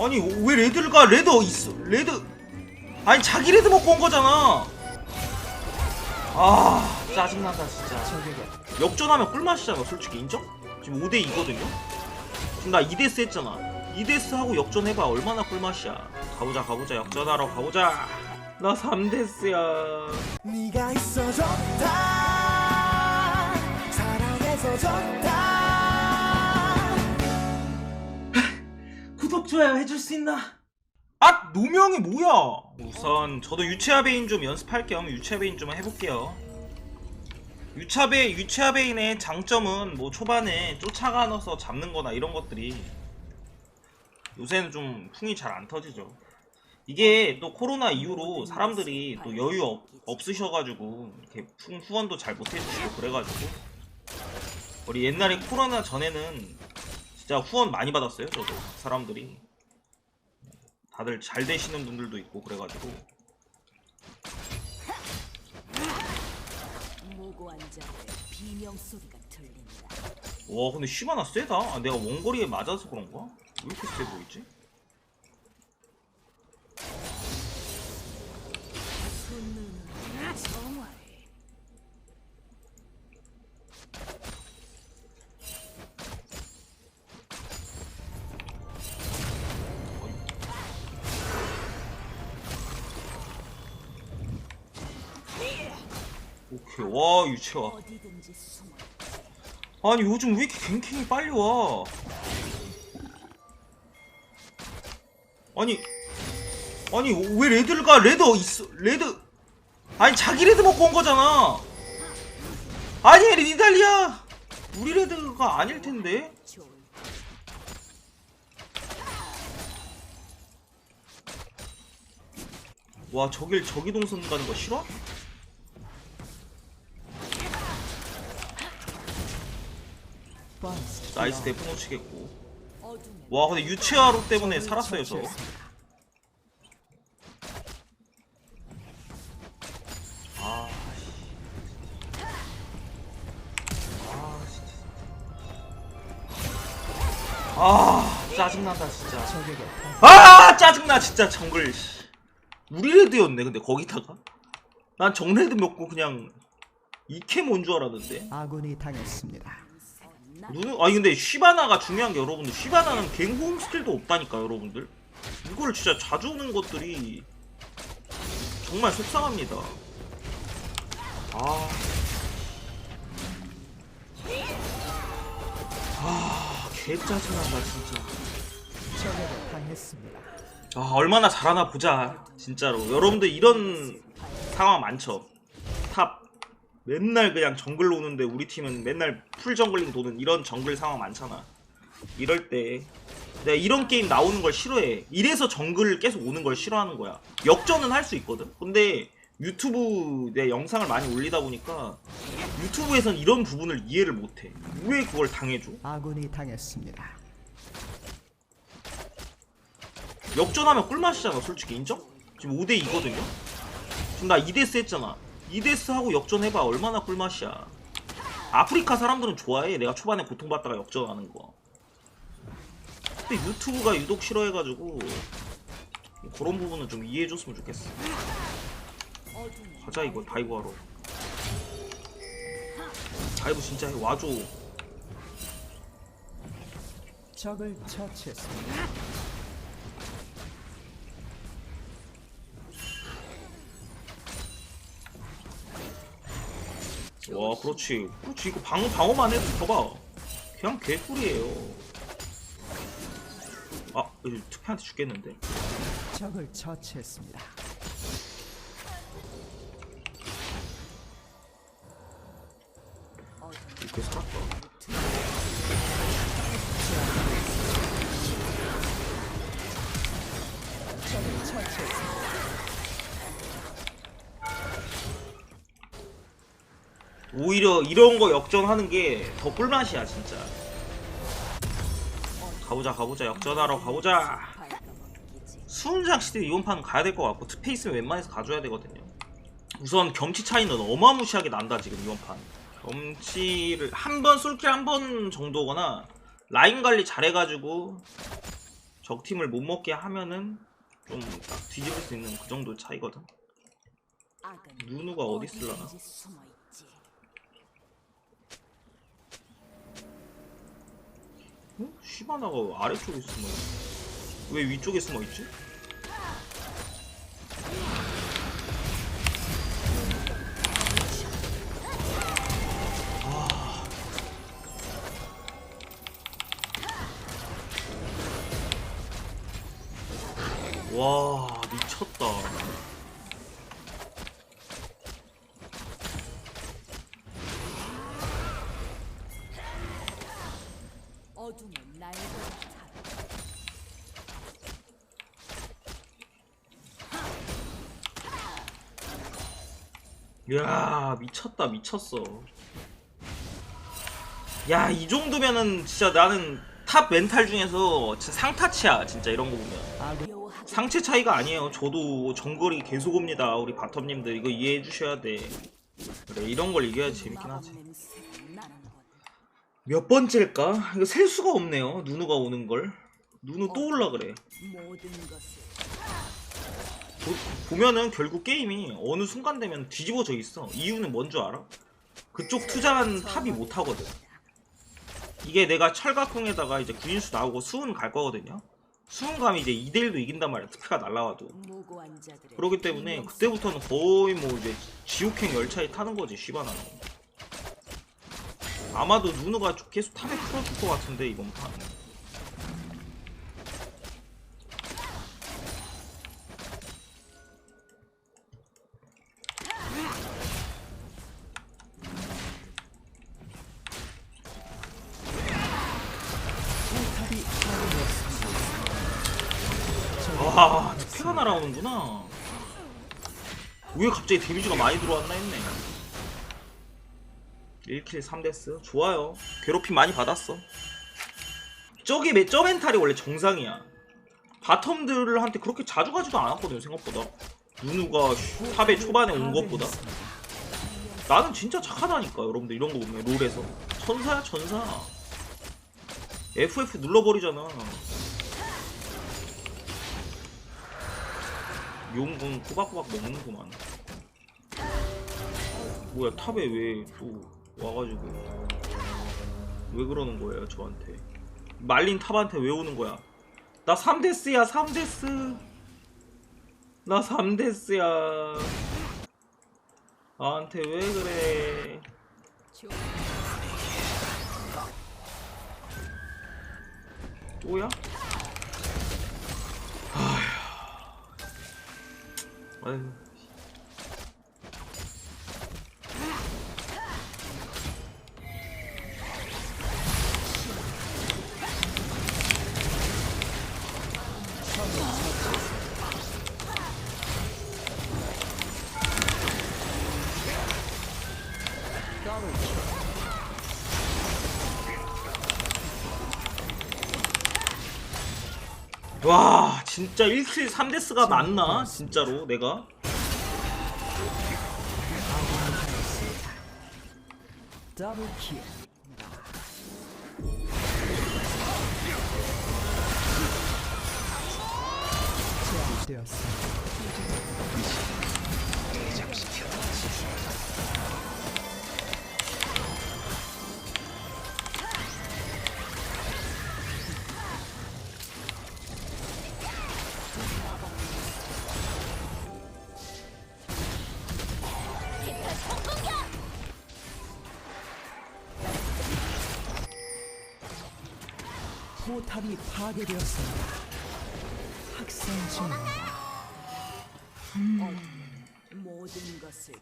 아니 왜 레드를 가? 레드 있어. 레드 아니 자기 레드 먹고 온 거잖아. 아 짜증난다 진짜. 역전하면 꿀맛이잖아 솔직히 인정? 지금 5대 2거든요. 지금 나 2데스 했잖아. 2데스 하고 역전해봐 얼마나 꿀맛이야. 가보자 가보자 역전하러 가보자. 나 3데스야. 네가 있어 좋다 사랑해서 좋다 좋아요 해줄 수 있나? 아 노명이 뭐야? 우선 저도 유채아베인 좀 연습할 겸 유채아베인 좀 해볼게요. 유차베 유채아베인의 장점은 뭐 초반에 쫓아가서 잡는거나 이런 것들이 요새는 좀 풍이 잘 안 터지죠. 이게 또 코로나 이후로 사람들이 또 여유 없, 없으셔가지고 이렇게 풍 후원도 잘 못해주시고 그래가지고 우리 옛날에 코로나 전에는 진짜 후원 많이 받았어요 저도 사람들이 다들 잘 되시는 분들도 있고 그래가지고. 와 근데 시바나 세다 아, 내가 원거리에 맞아서 그런가? 왜 이렇게 세 보이지? 오케이 와 유채화. 아니 요즘 왜 이렇게 갱킹이 빨리 와? 아니 아니 왜 레드를 가 레드 있어 레드. 아니 자기 레드 먹고 온 거잖아. 아니 니달리아. 우리 레드가 아닐 텐데. 와 저길 저기 동선 가는 거 싫어? 나이스 대포 놓치겠고. 와 근데 유채화로 때문에 살았어요 저 아, 씨. 아. 아, 짜증난다, 진짜. 아, 짜증나, 진짜, 정글. 씨. 우리 레드였네, 근데 거기다가. 난 정레드 먹고 그냥 이캠 온 줄 알았는데. 아군이 당했습니다. 누누, 아니 근데 쉬바나가 중요한 게 여러분들 쉬바나는 갱호응 스킬도 없다니까 여러분들. 이걸 진짜 자주 오는 것들이 정말 속상합니다. 아, 아 개짜증난다 진짜. 아 얼마나 잘하나 보자 진짜로. 여러분들 이런 상황 많죠? 탑 맨날 그냥 정글로 오는데 우리 팀은 맨날 풀 정글링 도는 이런 정글 상황 많잖아. 이럴 때 내가 이런 게임 나오는 걸 싫어해. 이래서 정글 계속 오는 걸 싫어하는 거야. 역전은 할 수 있거든. 근데 유튜브 내 영상을 많이 올리다 보니까 유튜브에선 이런 부분을 이해를 못해. 왜 그걸 당해줘? 아군이 당했습니다. 역전하면 꿀맛이잖아 솔직히. 인정? 지금 5대 2거든요? 지금 나 2데스 했잖아 2데스 하고 역전해봐. 얼마나 꿀맛이야. 아프리카 사람들은 좋아해. 내가 초반에 고통받다가 역전하는 거. 근데 유튜브가 유독 싫어해가지고 그런 부분은 좀 이해해줬으면 좋겠어. 가자 이거 다이브 하러. 다이브 진짜 해. 와줘. 적을 처치했습니다. 와 그렇지. 그렇지. 이거 방어 방어만 해도 봐봐 그냥 개꿀이에요. 아 이거 투표한테 죽겠는데. 적을 처치했습니다. 이렇게 살았다 오히려 이런 거 역전하는 게 더 꿀맛이야 진짜 가보자 가보자 역전하러 가보자. 수훈장 시대 이번 판 가야 될 것 같고 투페이스는 웬만해서 가줘야 되거든요 우선 경치 차이는 어마무시하게 난다 지금 이번 판 경치를 한 번 솔킬 한 번 정도거나 라인 관리 잘해가지고 적 팀을 못 먹게 하면은 좀 딱 뒤집을 수 있는 그 정도 차이거든. 누누가 어디 있을라나? 시바나가 아래쪽에 숨어 있어. 왜 위쪽에 숨어 있지? 아. 와 미쳤다. 같아. 야 미쳤다 미쳤어. 야 이 정도면은 진짜 나는 탑 멘탈 중에서 진짜 상타치야 진짜 이런 거 보면. 상체 차이가 아니에요. 저도 정글이 계속 옵니다 우리 바텀님들. 이거 이해해 주셔야 돼. 그래 이런 걸 이겨야 재밌긴 하지. 몇 번째일까? 이거 셀 수가 없네요 누누가 오는 걸 누누 또 올라 그래 보, 보면은 결국 게임이 어느 순간 되면 뒤집어져 있어 이유는 뭔 줄 알아? 그쪽 투자한 탑이 못 하거든 이게 내가 철각궁에다가 이제 구인수 나오고 수은 갈 거거든요. 수은 가면 이제 2대1도 이긴단 말이야. 특패가 날라와도. 그렇기 때문에 그때부터는 거의 뭐 이제 지옥행 열차에 타는 거지, 시바나는. 아마도 누누가 계속 탑에 풀어줄 것 같은데, 이번 판. 와, 특패가 날아오는구나. 왜 갑자기 데미지가 많이 들어왔나 했네. 1킬 3데스. 좋아요. 괴롭힘 많이 받았어. 저기 매- 저 멘탈이 원래 정상이야. 바텀들한테 그렇게 자주 가지도 않았거든, 생각보다. 누누가 슈- 탑에 초반에 온 것보다. 나는 진짜 착하다니까, 여러분들. 이런 거 보면, 롤에서. 천사야, 천사. FF 눌러버리잖아. 용군 꼬박꼬박 먹는구만. 뭐야 탑에 왜 또 와가지고 왜 그러는 거예요 저한테? 말린 탑한테 왜 오는 거야? 나 3데스야 3데스. 나 3데스야. 나한테 왜 그래? 조- 또야? 아휴. 아휴. 와 진짜 1킬 3데스가 맞나? 진짜로 내가? 제압되었습니다. 탑이 파괴되었습니다. 학생 중입니다. 모든 것을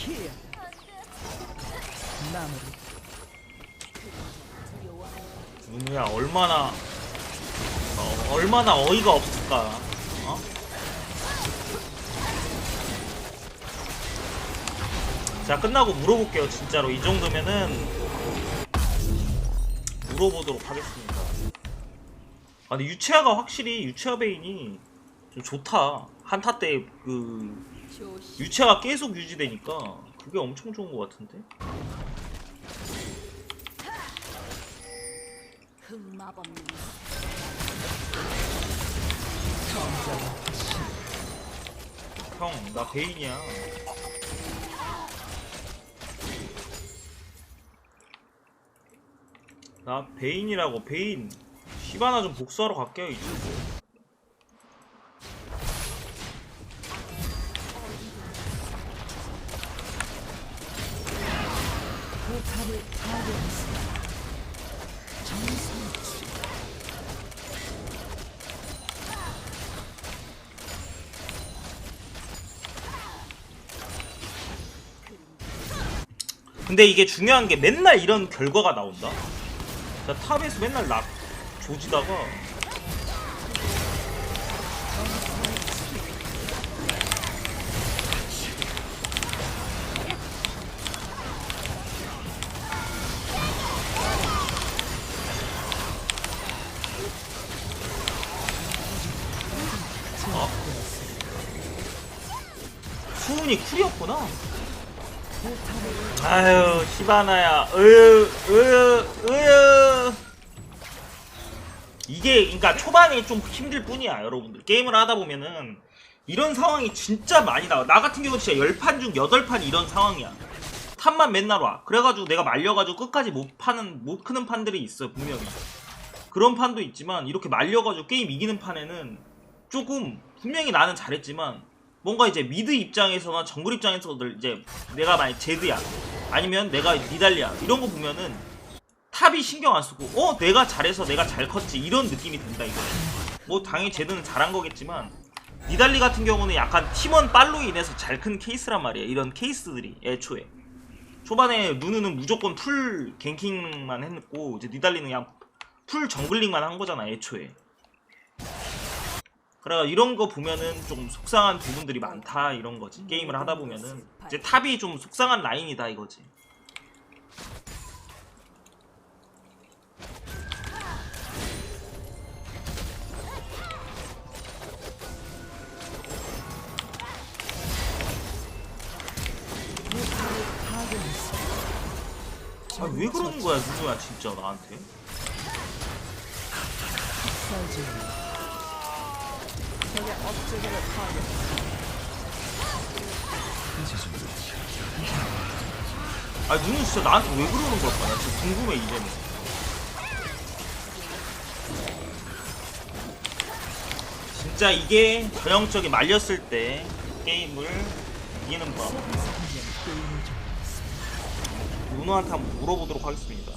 킬. 마무리. 누누야 얼마나 어, 얼마나 어이가 없을까? 어? 자 끝나고 물어볼게요 진짜로 이 정도면은 물어보도록 하겠습니다. 아 근데 유채아가 확실히 유채아 베인이 좀 좋다 한타 때 그. 유채아가 계속 유지되니까 그게 엄청 좋은 것 같은데 형 나 베인이야. 나 베인이라고 베인. 시바나 좀 복수하러 갈게요 이제 근데 이게 중요한 게 맨날 이런 결과가 나온다. 나 탑에서 맨날 락 조지다가 아. 수훈이 쿨이었구나. 아유 으유 으유 이게 그러니까 초반에 좀 힘들 뿐이야 여러분들. 게임을 하다 보면은 이런 상황이 진짜 많이 나와. 나 같은 경우 진짜 10판 중 8판 이런 상황이야. 탑만 맨날 와. 그래가지고 내가 말려가지고 끝까지 못 파는 못 크는 판들이 있어요 분명히. 그런 판도 있지만 이렇게 말려가지고 게임 이기는 판에는 조금 분명히 나는 잘했지만 뭔가 이제 미드 입장에서나 정글 입장에서들 이제 내가 만약 제드야 아니면 내가 니달리야 이런 거 보면은 탑이 신경 안 쓰고 어 내가 잘해서 내가 잘 컸지 이런 느낌이 든다 이거 뭐 당연히 제드는 잘한 거겠지만 니달리 같은 경우는 약간 팀원 빨로 인해서 잘 큰 케이스란 말이야 이런 케이스들이 애초에. 초반에 누누는 무조건 풀 갱킹만 했고 이제 니달리는 그냥 풀 정글링만 한 거잖아 애초에 그래 이런 거 보면은 좀 속상한 부분들이 많다 이런 거지. 게임을 하다 보면은 이제 탑이 좀 속상한 라인이다 이거지. 아 왜 그러는 거야 누구야 진짜 나한테 아 누누 진짜 나한테 왜 그러는 걸까? 나 진짜 궁금해 이제는. 진짜 이게 전형적이 말렸을 때 게임을 이기는 법. 누누한테 한번 물어보도록 하겠습니다.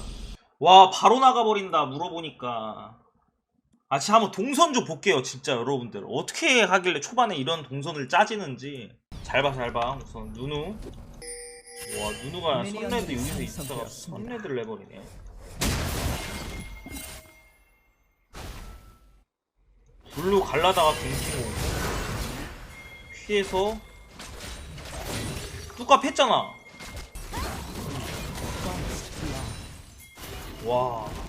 와 바로 나가버린다 물어보니까 아 진짜 한번 동선 좀 볼게요 진짜 여러분들. 어떻게 하길래 초반에 이런 동선을 짜지는지. 잘 봐 잘 봐. 우선 누누. 와 누누가 선레드 여기서 있다가 선레드를 내버리네. 블루 갈라다가 뱅킹 오고 피해서 뚜까 했잖아. 와.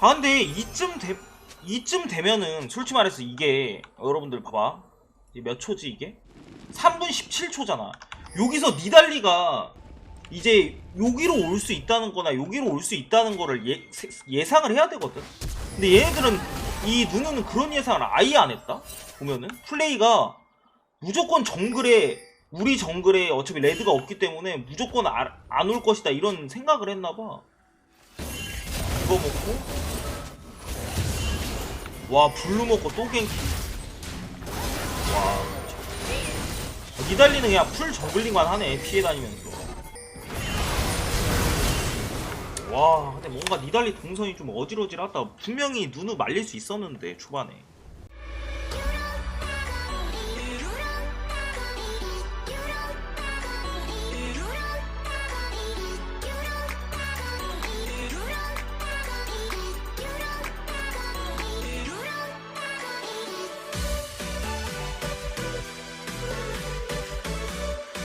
아 근데 이쯤 되 이쯤 되면은 솔직히 말해서 이게 여러분들 봐봐. 몇 초지 이게? 3분 17초잖아. 여기서 니달리가 이제 여기로 올 수 있다는 거나 여기로 올 수 있다는 거를 예, 세- 예상을 해야 되거든. 근데 얘네들은 이 누누는 그런 예상을 아예 안 했다 보면은. 플레이가 무조건 정글에 우리 정글에 어차피 레드가 없기 때문에 무조건 안 올 것이다 이런 생각을 했나봐 이거 먹고. 와 블루 먹고 또 갱키. 와 저- 니달리는 그냥 풀 정글링만 하네 피해 다니면서. 와 근데 뭔가 니달리 동선이 좀 어지러지하다 분명히 눈을 말릴 수 있었는데 초반에